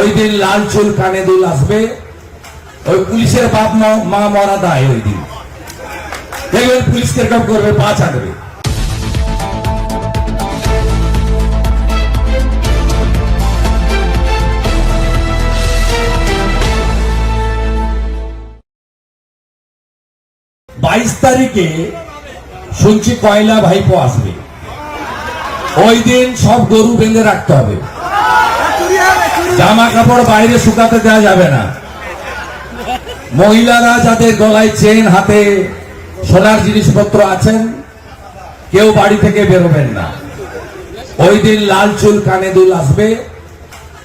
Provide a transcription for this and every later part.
ওই দিন লাল চুল কানে দুল আসবে। ওই পুলিশের বাপ মা- মরা দায় ওই দিন। দেখবেন পুলিশ কীরকম করবে, পা ছাড়বে। বাইশ তারিখে শুনছি কয়লা ভাইপো আসবে। ওই দিন সব গরু বেঁধে রাখতে হবে। জামা কাপড় বাইরে শুকাতে দেওয়া যাবে না। মহিলারা যাদের গলায় চেন হাতে সোনার জিনিসপত্র আছেন, কেউ বাড়ি থেকে বেরোবেন না। ওই দিন লাল চুল কানে দুল আসবে,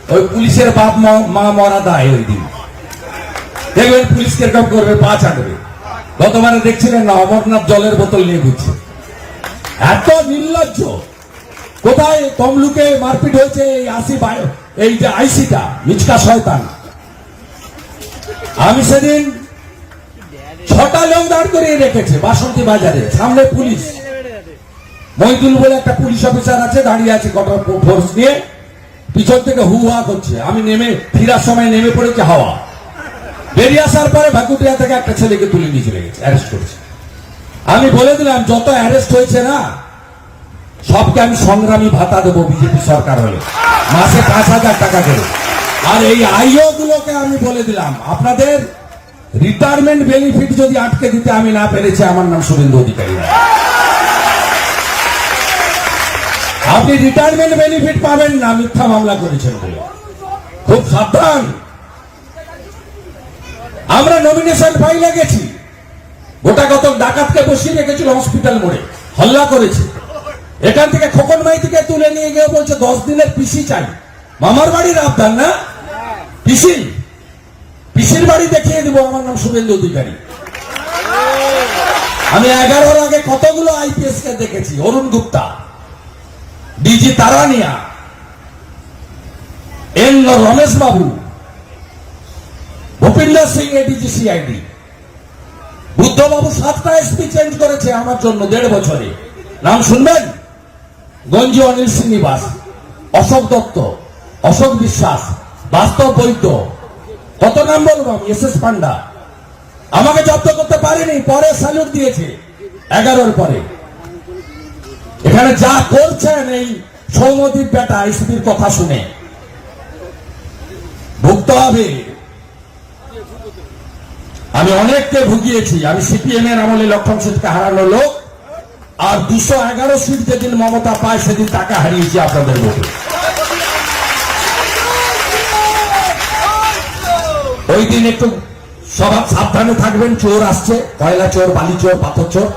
ওই পুলিশের বাপ মা- মরা দায় ওই দিন। দেখবেন পুলিশ কীরকম করবে, পা ছাড়বে। গতবারে দেখছিলেন না, অমরনাথ জলের বোতল নিয়ে ঘুরছে। এত নির্লজ্জ। কোথায় তমলুকে মারপিট হয়েছে এই আসি বায়- এই যে আইসিটা, মিচকা শয়তান। আমি সেদিন ছটা লোক দাঁড় করিয়ে রেখেছে বাসন্তী বাজারে, সামনে পুলিশ। মইদুল বলে একটা পুলিশ অফিসার আছে, দাঁড়িয়ে আছে কটা ফোর্স নিয়ে, পিছন থেকে হু হা করছে। আমি নেমে, ফিরার সময় নেমে পড়েছে হাওয়া। বেরিয়ে আসার পরে ভাকুটিয়া থেকে একটা ছেলেকে তুলে নিয়ে চলে গেছে, অ্যারেস্ট করেছে। আমি বলে দিলাম, যত অ্যারেস্ট হয়েছে না সবকে আমি সংগ্রামী ভাতা দেবো বিজেপি সরকার হলে। মাসে পাঁচ হাজার টাকা দেবো আর এই আইও গুলোকে আমি বলে দিলাম, আপনাদের রিটায়ারমেন্ট বেনিফিট যদি আটকে দিতে আমি না পেরেছি, আমার নাম শুভেন্দু অধিকারী। আপনি রিটায়ারমেন্ট বেনিফিট পাবেন না, মিথ্যা মামলা করেছেন বলে। খুব সাবধান। আমরা নমিনেশন ফাইলে গেছি। গোটা কত ডাকাতকে বসিয়ে রেখেছিল হসপিটাল মোড়ে। হল্লা করেছে। এখান থেকে খোকন মাইতিকে তুলে নিয়ে গিয়ে বলছে, দশ দিনের পিসি চাই। মামার বাড়ির আবদার না? পিসি, পিসির বাড়ি দেখিয়ে দিব, আমার নাম শুভেন্দু অধিকারী। আমি এগারোর আগে কতগুলো আইপিএস কে দেখেছি? Arun Gupta, DG তারানিয়া N Ramesh Babu, Bhupinder Singh ADG CID. বুদ্ধবাবু সাতটা এসপি চেঞ্জ করেছে আমার জন্য দেড় বছরে। নাম শুনবেন? গঞ্জি অনিল শ্রীনিবাস অশোক দত্ত, অশোক বিশ্বাস, বাস্তব বৈদ্য। কত নাম বলব আমি এস এস পান্ডা। আমাকে জব্দ করতে পারেনি, পরে স্যালুট দিয়েছে, এগারোর পরে। এখানে যা করছেন এই সৌমদীপ বেটা এসপির কথা শুনে। ভুগতে হবে। আমি অনেককে ভুগিয়েছি, আমি সিপিএম এর আমলে লক্ষণ সিটকে হারানো লোক। আর দুশো এগারো সিট যেদিন মমতা পায়, সেদিন টাকা হারিয়েছি আপনাদের ভোটে ওই দিন একটু সবার সাবধানে থাকবেন, চোর আসছে, কয়লা চোর, বালি চোর, পাথর চোর।